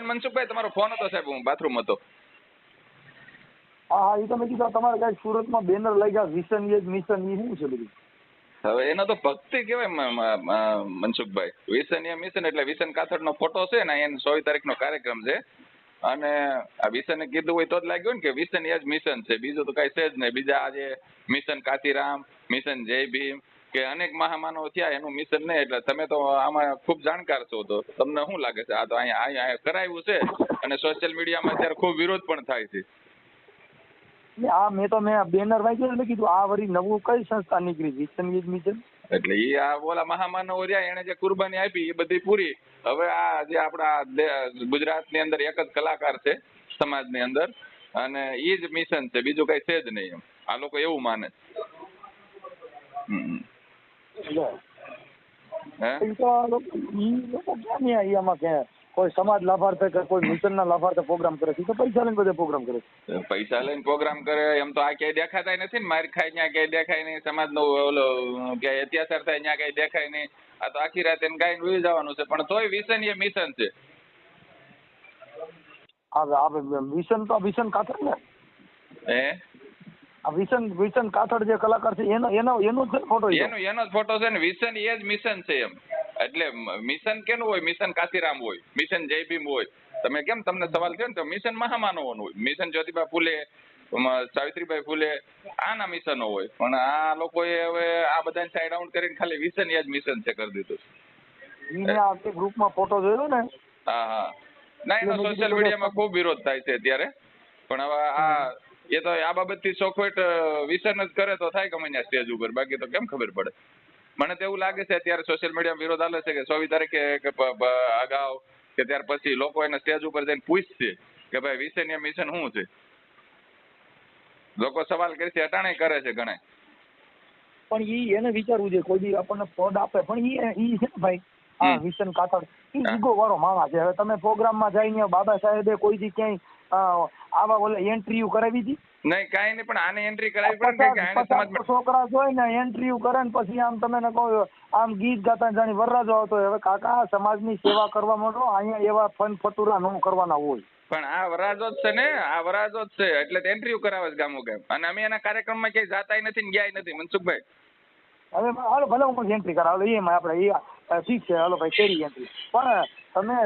ને મનસુખભાઈ તમારો ફોન હતો સાહેબ હું બાથરૂમ હતો. હા એ તમે કીધું તમારે કઈ સુરતમાં બેનર લાગ્યા વિશન યજ મિશન એ શું છે બધું? હવે એનો તો ભક્તિ કહેવાય મનસુખભાઈ. વિસન એ મિશન એટલે વિસન કાથડનો ફોટો છે ને એને સોળ તારીખનો કાર્યક્રમ છે. અને આ વિસને કીધું હોય તો જ લાગ્યું ને કે વિસન એ જ મિશન છે. બીજું તો કઈ છે જ નહીં. બીજા આજે મિશન કાશીરામ મિશન જય ભીમ કે અનેક મહામાનવ થયા એનું મિશન નહીં એટલે તમે તો આમાં ખૂબ જાણકાર છો તો તમને શું લાગે છે? આ તો અહીંયા અહીંયા કરાવ્યું છે અને સોશિયલ મીડિયામાં અત્યારે ખૂબ વિરોધ પણ થાય છે. આ મેં તો મેં બેનર વાંચ્યું એટલે કીધું આ વરી નવું કઈ સંસ્થા નીકળી? વિઝન એ મિશન એટલે એ આ ઓલા મહામાનવો રહ્યા એને જે કુરબાની આપી એ બધી પૂરી. હવે આ જે આપણા ગુજરાત ગુજરાતની અંદર એક જ કલાકાર છે સમાજની અંદર અને એ જ મિશન છે બીજું કઈ છે જ નહીં એમ. આ લોકો એવું માને હમ. કોઈ સમાજ લાભાર્થે કે કોઈ મિશનના લાભાર્થે પ્રોગ્રામ કરે છે? તો પૈસા લઈને બધે પ્રોગ્રામ કરે છે. પૈસા લઈને પ્રોગ્રામ કરે એમ તો આ ક્યાંય દેખાતાય નથી ને માર ખાય ત્યાં ક્યાંય દેખાય નહીં. સમાજનો ઓલો ક્યાંય અત્યાચાર થાય ત્યાં ક્યાંય દેખાય નહીં. આ તો આખી રાત એને ગાઈને ઉઈ જવાનું છે પણ તોય વિશન એ મિશન છે. આ મિશન તો મિશન કાથડ ને. હે? આ વિશન વિશન કાથડ જે કલાકાર છે એનો એનો એનો જ ફોટો એનો એનો જ ફોટો છે ને મિશન એ જ મિશન છે એમ. એટલે મિશન કેનું હોય? મિશન કાશીરામ હોય. મિશન જયભીમ હોય. તમે કેમ તમને સવાલ થયો ને તો મિશન મહામાનવોનું હોય. મિશન જ્યોતિબા ફૂલે સાવિત્રીબાઈ ફૂલે આના મિશનો હોય. પણ આ લોકોએ હવે આ બધાને સાઈડ આઉટ કરીને ખાલી વિસન એ જ મિશન છે કરી દીધું છે. મેં આ ગ્રુપમાં ફોટો જોયો ને હા હા. ના એનો સોશિયલ મીડિયામાં ખૂબ વિરોધ થાય છે અત્યારે. પણ હવે આ એ તો આ બાબતથી ચોખવટ વિસન જ કરે તો થાય ગમે સ્ટેજ ઉપર. બાકી તો કેમ ખબર પડે? મને તો એવું લાગે છે અત્યારે સોશિયલ મીડિયામાં વિરોધ આલે છે કે ચોવીસ તારીખે અગાઉ કે ત્યાર પછી લોકો એને સ્ટેજ ઉપર જઈને પૂછશે કે ભાઈ વિસન યા મિશન શું છે? લોકો સવાલ કરશે અટાણે કરે છે ઘણા. પણ ઈ એને વિચારવું જોઈએ. કોઈ દી આપણને પદ આપે પણ ઈ ઈ છે ને ભાઈ આ. વિશન કાથડ. ઈ ઈગો વાળો માણસ છે. હવે તમે પ્રોગ્રામમાં જઈને બાબા સાહેબે કોઈ દી ક્યાંય આવા ઓલે એન્ટ્રીયુ કરાવી હતી? નહીં કાંઈ નહીં પણ આને એન્ટ્રી કરાવી પડે કે આને છોકરા જોઈ ને એન્ટ્રીયુ કરે ને પછી આમ તમે ને કહો આમ ગીત ગાતા જાણી વરરાજો આવતો હવે કાકા સમાજની સેવા કરવા માંડો અહીંયા એવા ફન ફતુરા ન કરવાના હોય. પણ આ વરરાજો જ છે ને આ વરરાજો જ છે. એટલે ઇન્ટરવ્યુ કરાવે છે ગામો ગામ. અને અમે એના કાર્યક્રમમાં ક્યાંય જાતાય નથી ને ગયા નથી મનસુખભાઈ. હવે હાલો ભલે હું એન્ટ્રી કરાવે. એમાં આપણે એ ઠીક છે. હાલો ભાઈ કેરી એન્ટ્રી પણ તમે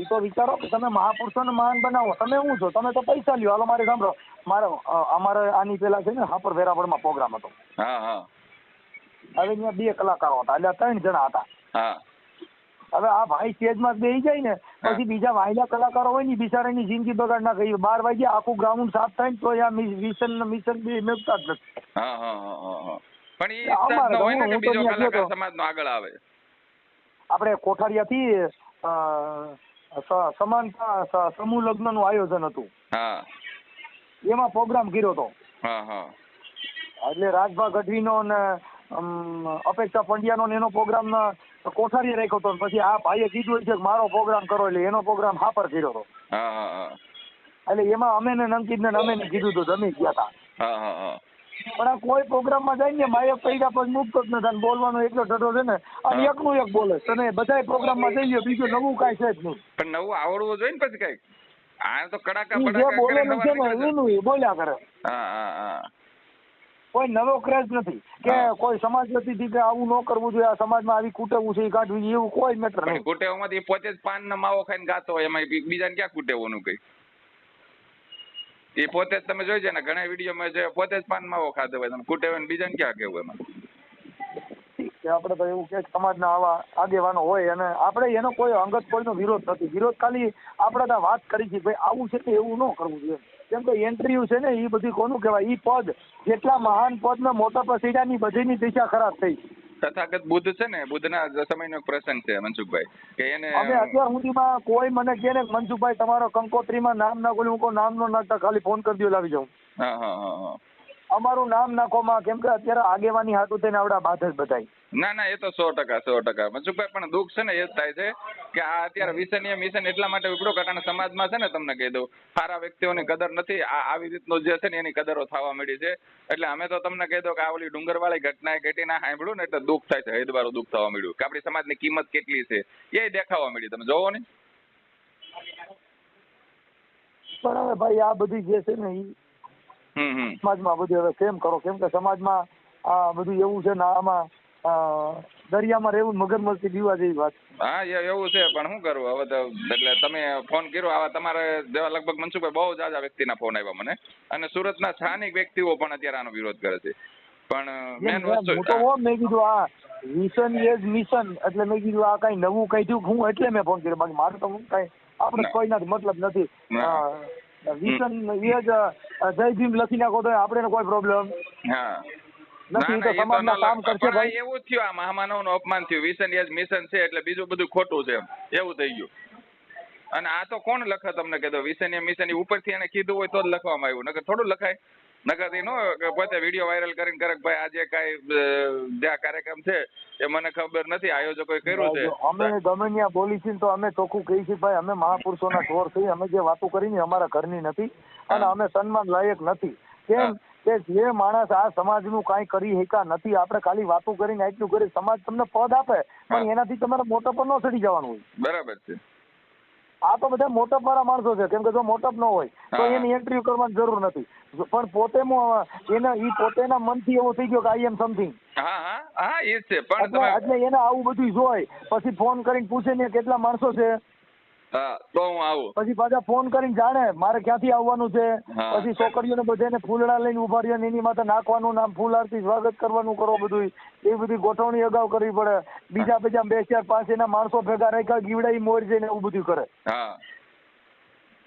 એ તો વિચારો કે તમે મહાપુરુષોને મહાન બનાવો. તમે શું છો? તમે તો પૈસા લ્યો. હાલો મારે સાંભળો. મારે અમારે આની પેલા છે ને હાપર વેરાવળમાં પ્રોગ્રામ હતો. હવે અહીંયા બે કલાકારો હતા. એટલે ત્રણ જણા હતા. હવે આ ભાઈ સ્ટેજમાં બેસી જાય ને પછી બીજા વાયલા કલાકારો હોય ને બિચારા બિચારાની જિંદગી બગાડ ના ગઈ બાર વાગ્યા આખું ગ્રાઉન્ડ સાફ થાય ને તો આ મિશન મિશન બી મેળતા જ નથી. પણ એ ન ને. સમાજનો આગળ આવે. આપણે કોઠારિયાથી સમાનતા સમૂહ લગ્નનું આયોજન હતું. હા. એમાં પ્રોગ્રામ કર્યો હતો. હા હા. એટલે રાજભા ગઢવીનો ને અમ, અપેક્ષા પંડ્યાનો ને એનો પ્રોગ્રામ કોઠારીએ રાખ્યો હતો. ને પછી આ ભાઈએ કીધું છે કે મારો પ્રોગ્રામ કરો એટલે એનો પ્રોગ્રામ હા પર કર્યો હતો. એટલે એમાં અમે ને નંકિત ને અમે ને કીધું હતું જમી ગયા હતા પણ કોઈ પ્રોગ્રામમાં જાય ને માયક પૈડા પછી મૂકતો જ નથી. અને બોલવાનો એટલો ઢઢો છે ને અને. એકનું એક બોલે છે. અને બધાય પ્રોગ્રામમાં જઈએ બીજું નવું કાંઈ છે જ નહીં. પણ નવું આવડવું જોઈએ ને પછી કંઈક. આ તો કડાકા બડાકા બોલેલું છે ને એનું ઈ બોલ્યા કરે. હા હા હા. કોઈ નવો ક્રેઝ નથી. કે કોઈ સમાજ નથી કે આવું ન કરવું જોઈએ આ સમાજમાં આવી કુટેવું છે એ કાઢવી એવું કોઈ મેટર નહીં નહીં એ પોતે જ પાન ના માવો ખાઈને ગાતો હોય એમાં બીજાને ક્યાં કુટેવવાનું કઈ? એ પોતે જ તમે જોઈ છે ને, ઘણા વિડીયોમાં છે પોતે જ પાન માવો ખાતો હોય તમે કુટેવો ને બીજાને ક્યાં કેવું એમાં? આપણે તો એવું કે સમાજના આવા આગેવાનો હોય, અને આપણે એનો કોઈ અંગત કોઈનો વિરોધ નથી. વિરોધ ખાલી આપણે ત્યાં વાત કરી છે, ભાઈ, આવું છે કે એવું ન કરવું જોઈએ. કેમ કે એન્ટ્રીઓ છે ને એ બધી કોનું કહેવાય? એ પદ, જેટલા મહાન પદ ને મોટા પ્રસિદ્ધાની બધીની દિશા ખરાબ થઈ. તથાગત બુદ્ધ છે ને બુદ્ધના ના સમયનો એક પ્રસંગ છે મનસુખભાઈ કે એને અમે અત્યાર સુધીમાં કોઈ મને કહે ને કે મનસુખભાઈ તમારો કંકોત્રીમાં નામ ના બોલ્યું હું નામ નો નાખતા ખાલી ફોન કરી દો લાવી જાઉં. હા હા હા. અમારું નામ નાખોમાં કેમ કે અત્યારે આગેવાની હાટું થઈને આવડા બાદ જ બધાય. ના ના એ તો સો ટકા સો ટકા. મનસુખભાઈ પણ દુઃખ છે ને એ જ થાય છે કે આ અત્યારે વિષનીય મિશન એટલા માટે ઉપડો કારણ સમાજમાં છે ને તમને કહી દઉં સારા વ્યક્તિઓની કદર નથી. આ આવી રીતનું જે છે ને એની કદરો થવા મળી છે. એટલે અમે તો તમને કહી દઉં કે આ ઓલી ડુંગરવાળી ઘટના ઘટી ના સાંભળ્યું ને એટલે દુઃખ થાય છે હૈદબારું દુઃખ થવા મળ્યું કે આપણી સમાજની કિંમત કેટલી છે. એ દેખાવા મળી તમે જોવો ને. પણ હવે ભાઈ આ બધી જે છે ને સમાજમાં બધું હવે કેમ કરો? કેમ કે સમાજમાં આ બધું એવું છે ને આમાં દરિયામાં રહેવું મગરમચ્છી દીવા જેવી વાત હા યાર એવું છે પણ શું કરવું? હવે તો એટલે તમે ફોન કર્યો આવા તમારે જેવા લગભગ મનસુખભાઈ બહુ જાજા વ્યક્તિના ફોન આવ્યા મને. અને સુરતના સ્થાનિક વ્યક્તિઓ પણ અત્યારે આનો વિરોધ કરે છે. પણ મેન વસ્તુ તો મેં કીધું આ મિશન એજ મિશન એટલે મેં કીધું આ કઈ નવું કઈ થયું? હું એટલે મેં ફોન કર્યો. બાકી મારે તો હું કઈ આપણે ના. કોઈનાથી મતલબ નથી. ના. વિશન એ જ જય ભીમ લખી નાખો તો આપણે કોઈ પ્રોબ્લેમ હા. નથી તો ના, ના, એ તો સમાજના કામ કરશે ભાઈ. એવું થયું આ મહામાનવનું અપમાન થયું. વિશન એ મિશન છે એટલે બીજું બધું ખોટું છે એવું થઈ ગયું. અને આ તો કોણ લખે તમને કીધું વિશન એ મિશન ઉપરથી એને કીધું હોય તો જ લખવામાં આવ્યું. નકર થોડું લખાય. નકર નો પોતે વીડિયો વાયરલ કરીને કરે ભાઈ આજે કાંઈ જે આ કાર્યક્રમ છે એ મને ખબર નથી આયોજકોએ કર્યું છે. અમે ગમે ત્યાં બોલી છીએ તો અમે ચોખ્ખું કહી છીએ ભાઈ અમે મહાપુરુષોના ઢોર થઈ અમે જે વાતો કરી ને અમારા ઘરની નથી અને અમે સન્માન લાયક નથી. કેમ કે જે માણસ આ સમાજનું કાંઈ કરી શકા નથી આપણે ખાલી વાતો કરીને આટલું કરી સમાજ તમને પદ આપે પણ એનાથી તમારે મોટો પર ન ચડી જવાનું હોય. બરાબર છે. આ તો બધા મોટપ વાળા માણસો છે. કેમ કે જો મોટપ ન હોય તો. એની એન્ટ્રી કરવાની જરૂર નથી. પણ પોતે એના ઈ પોતેના મનથી એવો થઈ ગયો કે આઈ એમ સમથિંગ હા હા એ છે. પણ એટલે એને આવું બધું જોય પછી ફોન કરીને પૂછે ને કેટલા માણસો છે. હા તો હું આવું. પછી પાછા ફોન કરીને જાણે મારે ક્યાંથી આવવાનું છે. પછી છોકરીઓને બધાને ફૂલડા લઈને ઊભા રહ્યા એની માથે નાખવાનું નામ ફૂલ આરતી સ્વાગત કરવાનું કરો બધું એ બધી ગોઠવણી અગાઉ કરવી પડે. બીજા બીજા બે ચાર પાંચ એના માણસો ભેગા રાખ્યા ગીવડાઈ મોર છે ને એવું બધું કરે.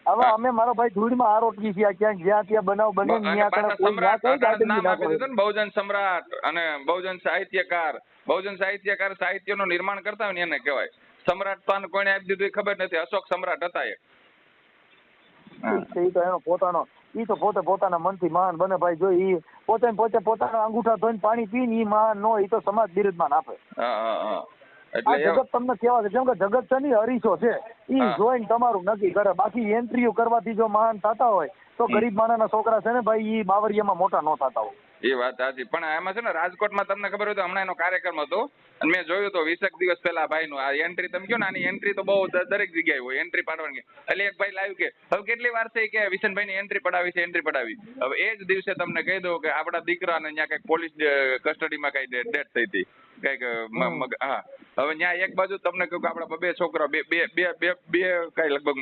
હવે અમે મારો ભાઈ ધૂળમાં આરોટકી છીએ ક્યાંક જ્યાં ત્યાં બનાવ બને ત્યાં ના ના ને બહુજન સમ્રાટ અને બહુજન સાહિત્યકાર. બહુજન સાહિત્યકાર સાહિત્યનું નિર્માણ કરતા હોય ને એને કહેવાય. સમ્રાટ તો કોને આપી દીધું એ ખબર નથી. અશોક સમ્રાટ હતા એ. તો એનો પોતાનો ઈ તો પોતે પોતાના મનથી મહાન બને ભાઈ. જો ઈ પોતે પોતે પોતાના અંગૂઠા ધોઈને પાણી પીને ઈ મહાન નો ઈ તો સમાજ બિરુદમાન આપે એટલે જગત તમને કેવા છે જેમ કે જગત છે ને હરીશો છે. ઈ જોઈને તમારું નક્કી કરે. બાકી એન્ટ્રીઓ કરવાથી જો મહાન થતા હોય તો ગરીબ માણસના છોકરા છે ને ભાઈ ઈ બાવરિયામાં મોટા ન થતા હોય. એ વાત સાચી. પણ એમાં છે ને રાજકોટમાં તમને ખબર હોય તો હમણાં એનો કાર્યક્રમ હતો. અને મેં જોયું તો વીસેક દિવસ પહેલા ભાઈનું આ એન્ટ્રી તમે કહો ને આની એન્ટ્રી તો બહુ દરેક જગ્યાએ હોય એન્ટ્રી પાડવાની. એટલે એક ભાઈ લાવ્યું કે હવે કેટલી વાર થઈ કે વિશનભાઈની એન્ટ્રી પડાવી છે એન્ટ્રી પડાવી? હવે એ જ દિવસે તમને કહી દઉં કે આપણા દીકરાને ત્યાં કંઈક પોલીસ કસ્ટડીમાં કઈ ડેથ થઈ હતી. કંઈક હા. હવે ત્યાં એક બાજુ તમને કહ્યું કે આપણા બે છોકરા બે બે બે બે કઈ લગભગ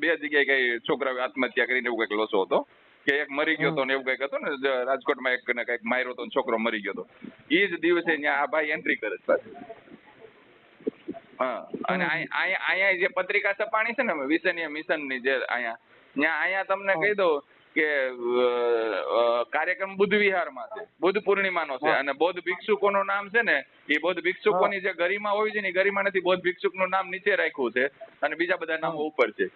બે જગ્યાએ કઈ છોકરાઓ આત્મહત્યા કરીને એવું કંઈક લોચો હતો. કે એક મરી ગયો હતો ને એવું કંઈક હતું ને રાજકોટમાં એક ને કંઈક માર્યો હતો છોકરો મરી ગયો હતો એ જ દિવસે આ ભાઈ એન્ટ્રી કરે છે હા અને અહીંયા જે પત્રિકા છપાણી છે ને વિસનીય મિશનની જે અહીંયા ત્યાં અહીંયા તમને કહી દઉં કે કાર્યક્રમ બુદ્ધ વિહારમાં છે બુદ્ધ પૂર્ણિમાનો છે. અને બૌદ્ધ ભિક્ષુકોનું નામ છે ને એ બૌદ્ધ ભિક્ષુકોની જે ગરિમા હોય છે ને એ ગરિમા નથી બૌદ્ધ ભિક્ષુકનું નામ નીચે રાખ્યું છે. અને બીજા બધા નામો ઉપર છે.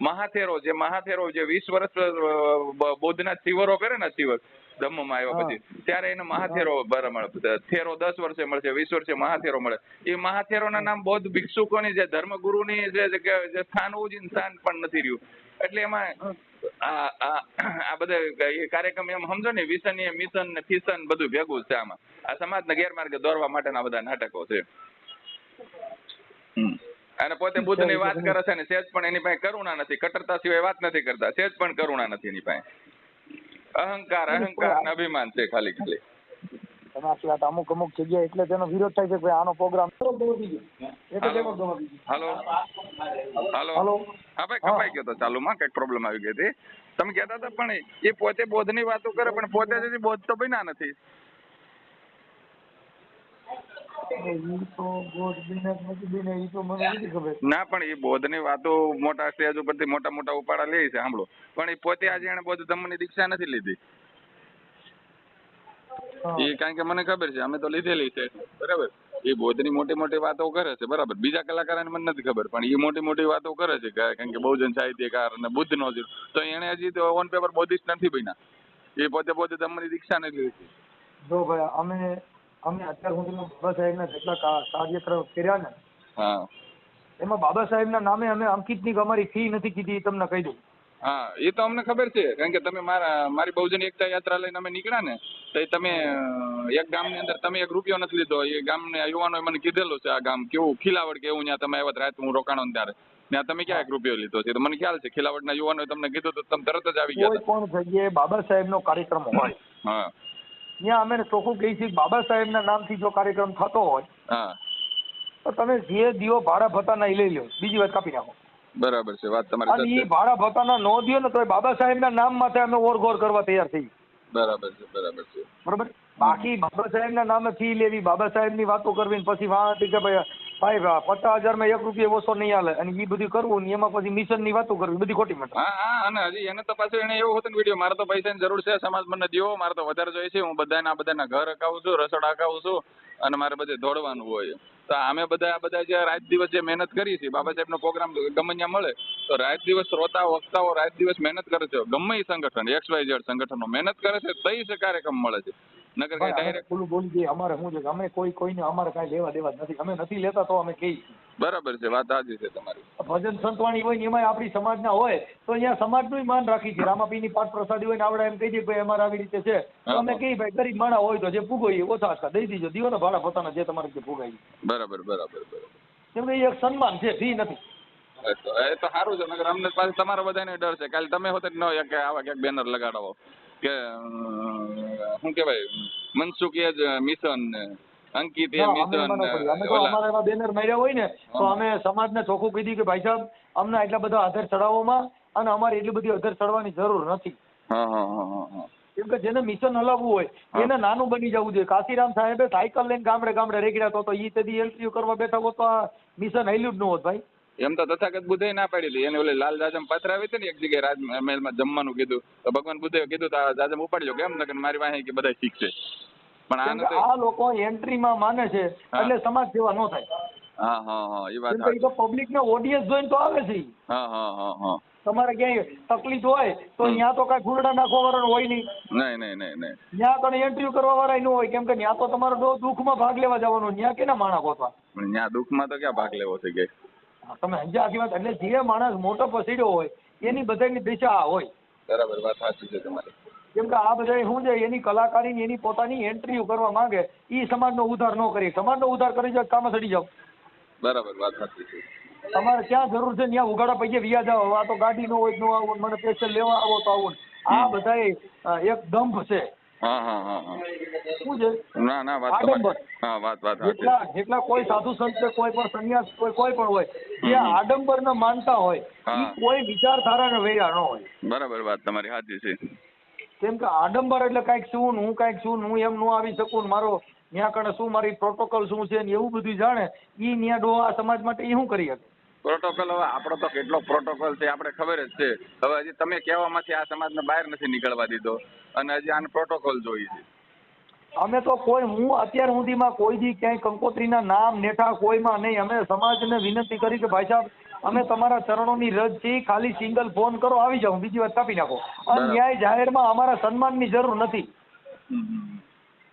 મહાથેરો જે મહાથેરો જે વીસ વર્ષ બૌદ્ધના ચીવરો કરે ને ચીવર ધમ્મમાં આવ્યા પછી ત્યારે એને મહાથેરો મળે. થેરો દસ વર્ષે મળશે વીસ વર્ષે મહાથેરો મળે. એ મહાથેરોના નામ બૌદ્ધ ભિક્ષુકોની જે ધર્મગુરુની જે જે સ્થાન જોઈએ સ્થાન પણ નથી રહ્યું. એટલે એમાં આ આ આ બધા એ કાર્યક્રમ એમ સમજો ને વિસનીય મિશન ને ફિશન બધું ભેગું છે આમાં. આ સમાજને ગેરમાર્ગે દોરવા માટેના બધા નાટકો છે. હમ. અને પોતે બુદ્ધની વાત કરે છે ને સેજ પણ એની પાસે કરુણા નથી કટરતા સિવાય વાત નથી કરતા સેજ પણ કરુણા નથી એની પાસે. અહંકાર અહંકાર ને અભિમાન છે ખાલી ખાલી. વાત અમુક અમુક જગ્યાએ એટલે તેનો વિરોધ થાય છે કે આનો પ્રોગ્રામ હેલો હાલો. હા ભાઈ. કપાઈ ગયો તો ચાલુમાં કંઈક પ્રોબ્લેમ આવી ગઈ હતી. તમે કહેતા હતા પણ એ પોતે બોધની વાતો કરે પણ પોતે બોધ તો બન્યા નથી ઈ તો ગોડ બિને કે નથી બિને ઈ તો મને નથી ખબર ના પણ એ બોધની વાતો મોટા સ્ટેજ ઉપરથી મોટા મોટા ઉપાડા લે છે સાંભળો. પણ એ પોતે આજે એને બોધ ધમ્મની દીક્ષા નથી લીધી. એ કારણ કે મને ખબર છે અમે તો લીધેલી છે. બરાબર? એ બોધની મોટી મોટી વાતો કરે છે બરાબર? બીજા કલાકારોને મને નથી ખબર પણ એ મોટી મોટી વાતો કરે છે કારણ કે બહુજન સાહિત્યકાર અને બુદ્ધ નો તો એને હજી તો ઓન પેપર બોધિસ્ટ નથી બન્યા એ પોતે પોતે ધમ્મની દીક્ષા નથી લીધી. જો ભાઈ અમે અમે અત્યાર સુધીમાં બાબા સાહેબના જેટલા કાર્યક્રમ કર્યા ને હા. એમાં બાબા સાહેબના નામે અમે અંકિતની અમારી ફી નથી કીધી એ તમને કહી દઉં. હા એ તો અમને ખબર છે. કારણ કે તમે મારા મારી બહુજન એકતા યાત્રા લઈને અમે નીકળ્યા ને તો એ તમે એક ગામની અંદર તમે એક રૂપિયો નથી લીધો. એ ગામને યુવાનોએ મને કીધેલું છે આ ગામ કેવું ખીલાવડ કેવું ત્યાં તમે આવ્યા રાત હું રોકાણો ત્યારે. ત્યાં તમે ક્યાં એક રૂપિયો લીધો છે? તો મને ખ્યાલ છે ખિલાવટના યુવાનોએ તમને કીધું તો તમે તરત જ આવી ગયા કોઈ પણ જગ્યાએ બાબા સાહેબનો કાર્યક્રમ હોય. હા. ત્યાં અમે ચોખ્ખું કહી છીએ. બાબા સાહેબના નામથી જો કાર્યક્રમ થતો હોય તો તમે જે દીવો ભાડા ભત્તાના લઈ લો બીજી વાત કાપી નાખો. બરાબર છે વાત અને એ ભાડા ભત્તાના નો દિયો ને તો બાબા બાબા સાહેબના નામ માટે અમે ઓરગોર કરવા તૈયાર થઈ બરાબર છે બરાબર છે. બરાબર? બાકી બાબા સાહેબના નામે ફી લેવી બાબા સાહેબની વાતો કરવી ને પછી વાંથી કે ભાઈ ભાઈ પચાસ હજારમાં એક રૂપિયા ઓછો નહીં હાલે. અને એ બધું કરવું ને એમાં પછી મિશનની વાતો કરવી, બધી ખોટી મત અને હજી એને તો પાછું એને એવું હતું વીડિયો મારે તો પૈસાની જરૂર છે, સમાજ મને દ્યો, મારે તો વધારે જોઈએ છે, હું બધાને, આ બધાના ઘર અકાવું છું, રસોડા અકાવું છું, અને મારે બધે દોડવાનું હોય. તો અમે બધા, આ બધા જે રાત દિવસ જે મહેનત કરી છે, બાબા સાહેબનો પ્રોગ્રામ ગમે ત્યાં મળે, તો રાત દિવસ શ્રોતા વક્તાઓ રાત દિવસ મહેનત કરે છે. ગમે એ સંગઠન એક્સ વાય ઝેડ સંગઠનો મહેનત કરે છે, તઈ છે કાર્યક્રમ મળે છે. નકર કઈ ડાયરેક્ટ ખુલ્લું બોલી દઈએ અમારે શું છે કે અમે કોઈ કોઈને અમારે કાંઈ લેવા દેવા જ નથી. અમે નથી લેતા તો અમે કહીએ બરાબર છે વાત સાચી છે તમારી. ભજન સંતવાણી હોય ને એમાં આપણી સમાજના હોય તો અહીંયા સમાજનું માન રાખી છે. રામાપીની પાઠ પ્રસાદી હોય ને આવડે એમ કહી દઈએ ભાઈ અમારે આવી રીતે છે. તો અમે કહીએ ભાઈ ગરીબ માણા હોય તો જે પૂગો એ ઓછા હતા દઈ દીજો. દીવો ભાડા પોતાના જે તમારે જે પૂગાય બરાબર બરાબર બરાબર. કેમ કે એ એક સન્માન છે ફી નથી. એ તો સારું છે નગર અમને પાછું તમારા બધાને ડર છે. કાલે તમે હોતે ન કે આવા ક્યાંક બેનર લગાડવો. કે શું કહેવાય મનસુખી જ મિશન અંકિત એ મિશન અમે તો અમારા એવા બેનર માર્યા હોય ને તો. અમે સમાજને ચોખ્ખું કીધું કે ભાઈ સાહેબ અમને એટલા બધા આધાર ચડાવવામાં અને અમારે એટલી બધી આધાર ચડવાની જરૂર નથી. હા હા હા હા હા. કેમ કે જેને મિશન હલાવવું હોય એને નાનું બની જવું જોઈએ. કાશીરામ સાહેબે સાયકલ લઈને ગામડે ગામડે રેગડ્યા તો એ ઈ તેદી એલપીયુ કરવા બેઠા હોત તો આ મિશન હાલ્યું જ ન હોત ભાઈ. એમ તો તથાગત બુદ્ધે ના પાડેલી એને ઓલે લાલ જાજમ પાત્ર આવી હતી ને એક જગ્યાએ રાજ મહેલમાં જમવાનું કીધું. તો ભગવાન બુદ્ધે કીધું તો જાજમ ઉપાડી કેમ નકર મારી વાહે કે બધા શીખશે. પણ આ લોકો એન્ટ્રીમાં માને છે એટલે સમાજ સેવા ન થાય. હા હા હા એ વાત તો પબ્લિક ને ઓડિયન્સ જોઈને તો આવે છે. હા હા હા હા. તમારે ક્યાંય તકલીફ હોય તો ત્યાં તો કઈ ફૂલડા નાખવા વાળા હોય નહીં. નહીં નહીં નહીં નહીં. ત્યાં તો એન્ટ્રી કરવા વાળા ન હોય. કેમ કે ત્યાં તો તમારે દો- દુઃખમાં ભાગ લેવા જવાનું. ત્યાં કેના માણા ગોતવા? પણ ત્યાં દુઃખમાં તો ક્યાં ભાગ લેવો છે કે? તમે સમજ્યા આખી વાત એટલે જે માણસ મોટો પસીડ્યો હોય એની બધાની દિશા આ હોય. બરાબર વાત સાચી છે તમારી. કેમ કે આ બધા શું છે એની કલાકારીની એની પોતાની એન્ટ્રીઓ કરવા માંગે એ સમાજનો ઉદ્ધાર ન કરી. સમાજનો ઉદ્ધાર કરી જાવ કામ સડી જાવ બરાબર વાત સાચી છે. તમારે ક્યાં જરૂર છે ત્યાં ઉગાડા પૈયે વ્યા જાવ આ તો ગાડી નો હોય નો આવો મને સ્પેશિયલ લેવા આવો તો આવો. આ. બધા એક દંભ છે. હા હા હા હા. શું છે? ના ના વાત આડંબર. હા વાત વાત જેટલા જેટલા કોઈ સાધુ સંત કે કોઈ પણ સંન્યાસ કોઈ કોઈ પણ હોય જે આડંબર આડંબર માનતા હોય. એ કોઈ વિચારધારાને વેરા ન હોય. બરાબર વાત તમારી સાચી છે. કેમ કે આડંબર એટલે કંઈક શું હું કંઈક શું હું એમ ન આવી શકું મારો ત્યાં કણે શું મારી પ્રોટોકોલ શું છે ને એવું બધું જાણે ઈ ન્યા ડો આ સમાજ માટે ઈ શું કરી શકે? પ્રોટોકોલ હવે આપણો તો કેટલો પ્રોટોકોલ છે આપણે ખબર જ છે. હવે હજી તમે કહેવામાંથી આ સમાજને બહાર નથી નીકળવા દીધો અને હજી આને પ્રોટોકોલ જોઈએ છે. અમે તો કોઈ હું અત્યાર સુધીમાં કોઈ દી ક્યાંય કંકોત્રીના નામ નેઠા કોઈમાં નહીં. અમે સમાજને વિનંતી કરી કે ભાઈ સાહેબ અમે તમારા ચરણોની રજ છે ખાલી સિંગલ ફોન કરો આવી જાઓ બીજી વાત કાપી નાખો. અને. ન્યાય જાહેરમાં અમારા સન્માનની જરૂર નથી.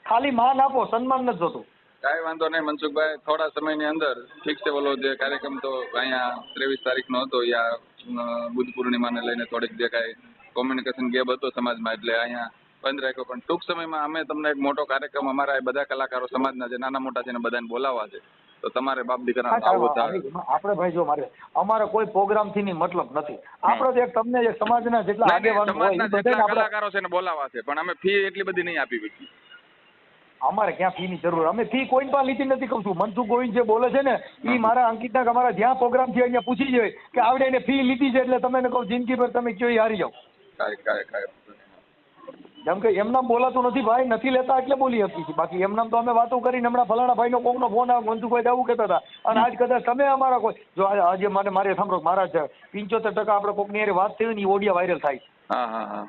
ખાલી માન આપો સન્માન નથી જોતું. કાંઈ વાંધો નહીં મનસુખભાઈ થોડા સમયની અંદર ઠીક છે બોલો જે કાર્યક્રમ તો અહીંયા ત્રેવીસ તારીખનો હતો યા બુદ્ધ પૂર્ણિમાને લઈને થોડીક જે કાંઈ કોમ્યુનિકેશન ગેપ હતો સમાજમાં એટલે અહીંયા બંધ રાખ્યો. પણ ટૂંક સમયમાં અમે તમને એક મોટો કાર્યક્રમ અમારા બધા કલાકારો સમાજના જે નાના મોટા છે એને બધાને બોલાવવા છે. તો તમારે બાપ દીકરા આપણે ભાઈ જો મારે અમારે કોઈ પ્રોગ્રામથી ની મતલબ નથી. આપણો એક તમને એક સમાજના જેટલા આગેવાનો હોય સમાજના જેટલા કલાકારો છે ને બોલાવવા છે પણ અમે ફી એટલી બધી નહીં આપી શકીએ. અમારે ક્યાં ફી ની જરૂર? અમે ફી કોઈ પણ લીધી નથી કહું છું. મનસુખ ગોવિંદ જે બોલે છે ને એ મારા અંકિતના કે અમારા જ્યાં પ્રોગ્રામ છે અહીંયા પૂછી જાય કે આવડે એને ફી લીધી છે એટલે તમે કહું જિંદગી પર તમે કયો હારી જાઓ. જેમ કે એમનામ બોલાતું નથી ભાઈ નથી લેતા એટલે બોલી શકીએ છીએ બાકી એમનામ તો અમે વાતો કરીને હમણાં ફલાણા ભાઈનો કોકનો ફોન આવે મનસુખભાઈ આવું કહેતા હતા. અને આજ કદાચ તમે અમારા કોઈ જો આજે- મને મારે સાંભળો મારા છે પંચોતેર ટકા આપણે કોકની ની વાત થઈ ને એ ઓડિયા વાયરલ થાય. હા હા હા.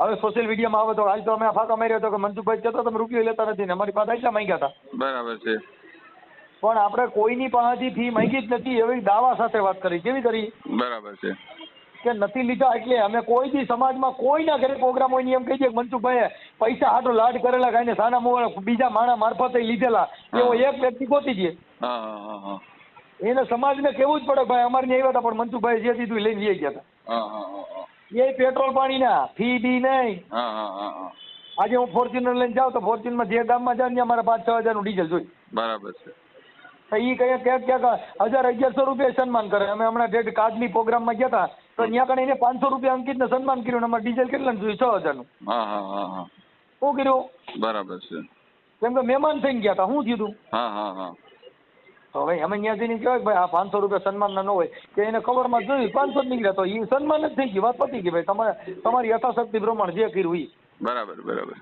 હવે સોશિયલ મીડિયામાં આવે તો આજ તો અમે ફાંકા માર્યો હતો કે મનસુખભાઈ કહેતો તમે રૂપિયો લેતા નથી ને અમારી પાસે આટલા માંગ્યા હતા. બરાબર છે. પણ આપણે કોઈની પાસેથી ફી માંગી જ નથી એવી દાવા સાથે વાત કરી કેવી કરી? બરાબર છે. કે નથી લીધા એટલે અમે કોઈ બી સમાજમાં કોઈના ઘરે પ્રોગ્રામ હોય એમ કહી દે કે મનસુખભાઈએ પૈસા આટલો લાડ કરેલા કાંઈ સાના મોવાળા બીજા માણા મારફતે લીધેલા એવો એક વ્યક્તિ ગોતી દે. એને સમાજને કેવું જ પડે ભાઈ અમારે ત્યાં આવ્યા હતા પણ મનસુખભાઈ જે દીધું લઈને લઈ ગયા હા હા હા હા. હતા એ પેટ્રોલ પાણીના ફી બી નહીં. હા હા હા હા. આજે હું ફોર્ચ્યુનર લઈને જાઉં તો ફોર્ચ્યુનમાં જે ગામમાં જાઉં ત્યાં મારે પાંચ છ હજારનું ડીઝલ જોઈ. બરાબર છે. તો ઈ કઈ ક્યાંક ક્યાંક હજાર અગિયારસો રૂપિયા સન્માન કરે. અમે હમણાં ડેટ કાર્ડની પ્રોગ્રામમાં ગયા હતા. તો ત્યાં કણે એને પાંચસો રૂપિયા અંકિતને સન્માન કર્યું ને અમારે ડીઝલ કેટલાનું જોયું? છ હજારનું. હા હા હા હા. શું કર્યું? બરાબર છે. કેમ કે મહેમાન થઈને ગયા હતા. શું થયું હા હા હા. તો હવે અમે ત્યાં જઈને કહેવાય ભાઈ આ પાંચસો રૂપિયા સન્માનના ન હોય કે એને ખબરમાં જોયું પાંચસો જ નીકળ્યા તો એ સન્માન જ થઈ ગયું વાત પતી ગઈ ભાઈ. તમારે તમારી યથાશક્તિ પ્રમાણે જે કર્યું એ બરાબર બરાબર.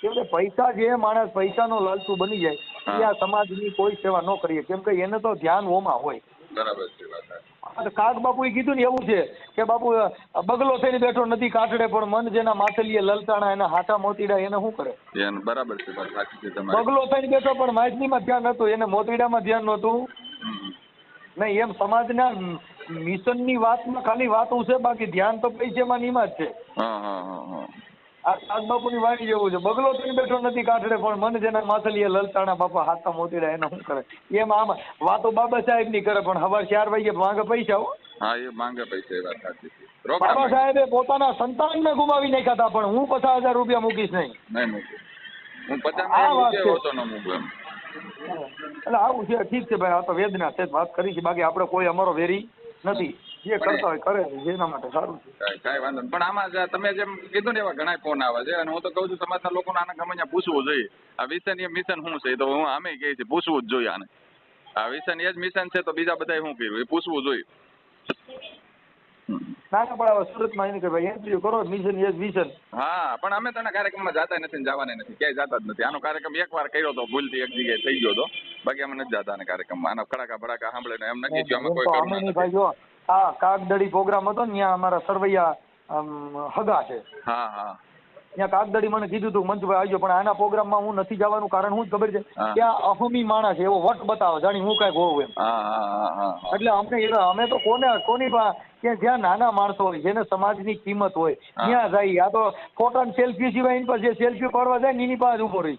કેમકે પૈસા જે માણસ પૈસાનો લાલચુ બની જાય એ આ સમાજની કોઈ સેવા ન કરીએ. કેમ કે એને તો ધ્યાન ઓમાં હોય. બરાબર છે વાત બાપુએ કીધું ને એવું છે કે બાપુ બગલો થઈને બેઠો નથી કાઠડે પણ મન જેના માથલીએ લલતાણા એના હાથા મોતીડા એને શું કરે? એન બરાબર છે વાત સાચી છે તમારી. બગલો થઈને બેઠો પણ માછલીમાં ધ્યાન નતું એને મોતીડામાં ધ્યાન નહોતું. નહીં એમ સમાજના મિશનની વાતમાં ખાલી વાતો છે બાકી ધ્યાન તો પૈસામાં ને એમાં જ છે. હા હા હા. હા સાત બાપુની વાણી જેવું છે. બગલો થઈને બેઠો નથી કાઠડે પણ મન જેના માથલીએ લલતાણા બાપા હાથા મોતીડા એને શું કરે? એમ આમ વાતો બાબા સાહેબની કરે પણ હવાર ચાર વાગે માંગે પૈસા હો. હા એ માંગે પૈસા એ વાત સાચી બાબા સાહેબે પોતાના સંતાનને ગુમાવી નાખ્યા હતા પણ હું પચાસ હજાર રૂપિયા મૂકીશ નહીં. નહીં મૂકું. હું પચાસ આ ન મૂકું એમ. એટલે આવું છે ઠીક છે ભાઈ આ તો વેદના છે વાત કરી છે. બાકી આપણે કોઈ અમારો વેરી નથી. જે કરતા હોય કરે જેના માટે સારું છે. કાંઈ વાંધો નહીં. પણ આમાં તમે જેમ કીધું ને એવા ઘણા ફોન આવે છે અને હું તો કહું છું સમાજના લોકોને આને ગમે ત્યાં પૂછવું જોઈએ. આ વિષન મિશન શું છે? તો હું આમે કહે છે પૂછવું જ જોઈએ આને. આ વિષન એ જ મિશન છે તો બીજા બધા શું કર્યું? એ પૂછવું જોઈએ. ના ના પણ હવે સુરતમાં એને કે ભાઈ એન્ટ્રી કરો મિશન યસ મિશન હા પણ અમે તને કાર્યક્રમ કાર્યક્રમમાં જતા નથી જવાના નથી. ક્યાંય જતા જ નથી. આનો કાર્યક્રમ એક વાર કર્યો તો ભૂલથી એક જગ્યાએ થઈ ગયો તો. બાકી અમે નથી જતા કાર્યક્રમ કાર્યક્રમમાં. આના ખડાકા ભડાકા સાંભળે એમ નથી અમે કોઈ ભાઈ હા કાગદડી પ્રોગ્રામ હતો ને ત્યાં અમારા સરવૈયા હગા છે. હા હા. ત્યાં કાગદડી મને કીધું હતું મંચભાઈ આવજો પણ આના પ્રોગ્રામમાં હું નથી જવાનું કારણ હું જ ખબર છે ત્યાં અહમી માણસ એવો વટ બતાવે જાણી હું કંઈક હોઉં એમ. એટલે અમને અમે તો કોને કોની પા કે જ્યાં નાના માણસો હોય જેને સમાજની કિંમત હોય ત્યાં જાય. આ તો ફોટા સેલ્ફી સિવાય એની પાસે જે સેલ્ફી પાડવા જાય ને એની પાસે ઊભો રહી.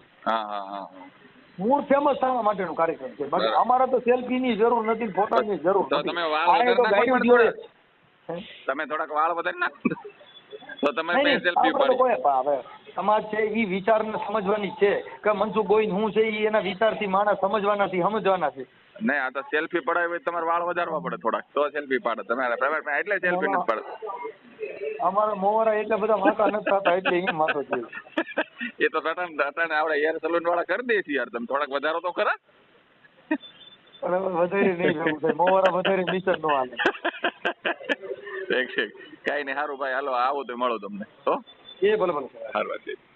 મૂળ ફેમસ થવા માટેનો કાર્યક્રમ છે. બાકી અમારે તો સેલ્ફીની જરૂર નથી ફોટાની જરૂર નથી. તમે વાળ તો જોડે. તમે થોડાક વાળ વધારી નાખો. તો તમે સેલ્ફી પાડી હવે સમાજ છે એ વિચારને સમજવાની છે કે મનસુખ ગોવિંદ હું છે એ એના વિચારથી માણસ સમજવાના છે સમજવાના છે. નહીં આ તો સેલ્ફી પડાવી હોય તમારે વાળ વધારવા પડે થોડાક. તો સેલ્ફી પાડે. તમારે એટલે સેલ્ફી નથી પાડે અમારા મોવારા એટલા બધા માતા નથી થતા એટલે અહીં માથો છે એ તો પેટર્ન પેટર્ન આપણે હેર સલૂન વાળા કરી દે છે યાર તમે થોડાક વધારો તો ખરા. વધારે નહીં જવું છે મોવારા વધારે મિશન નો હાલે. ઠીક ઠીક. કાંઈ નહીં સારું ભાઈ હાલો આવો તો મળો તમને હો. એ ભલે ભલે. સારું વાત